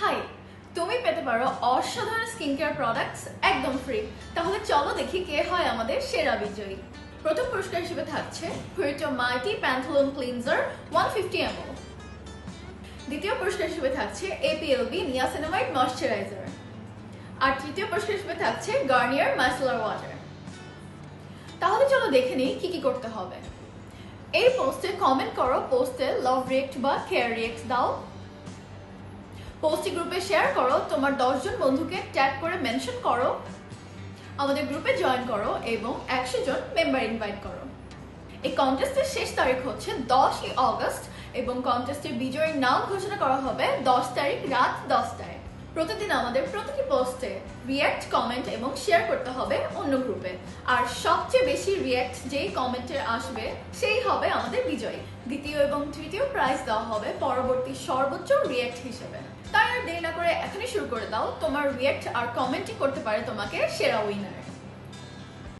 High তুমি পেতে পারো অসাধারণ স্কিন কেয়ার প্রোডাক্টস একদম ফ্রি তাহলে চলো দেখি কে হয় আমাদের সেরা বিজয়ী। প্রথম পুরস্কার হিসেবে থাকছে ফুরিটো multi panthenol cleanser one fifty ML দ্বিতীয় পুরস্কার হিসেবে থাকছে এপিএলবি নিয়াসিনামাইড ময়শ্চারাইজার আর তৃতীয় পুরস্কার হিসেবে থাকছে গার্নিয়ার মাইসেলার ওয়াটার তাহলে চলো দেখে নিই কি কি করতে হবে। এই পোস্টে কমেন্ট করো পোস্টে লাভ রিয়েক্ট বা কেয়ার রিয়েক্ট দাও। পোস্টটি গ্রুপে শেয়ার করো, তোমার দশজন বন্ধুকে ট্যাগ করে মেনশন করো, আমাদের গ্রুপে জয়েন করো এবং একশো জন মেম্বার ইনভাইট করো। এই কন্টেস্টের শেষ তারিখ হচ্ছে দশই অগস্ট এবং কন্টেস্টের বিজয়ীর নাম ঘোষণা করা হবে দশ তারিখ, রাত দশটায়। প্রতিদিন আমাদের প্রতিটি পোস্টে রিয়্যাক্ট কমেন্ট এবং শেয়ার করতে হবে অন্য গ্রুপে আর সবচেয়ে বেশি রিয়্যাক্ট যেই কমেন্টে আসবে, সেই হবে আমাদের বিজয়ী। দ্বিতীয় এবং তৃতীয় প্রাইজ দেওয়া হবে পরবর্তী সর্বোচ্চ রিয়্যাক্ট হিসেবে। তাই আর দেরি না করে এখনই শুরু করে দাও। তোমার রিয়্যাক্ট আর কমেন্টই করতে পারে তোমাকে সেরা উইনার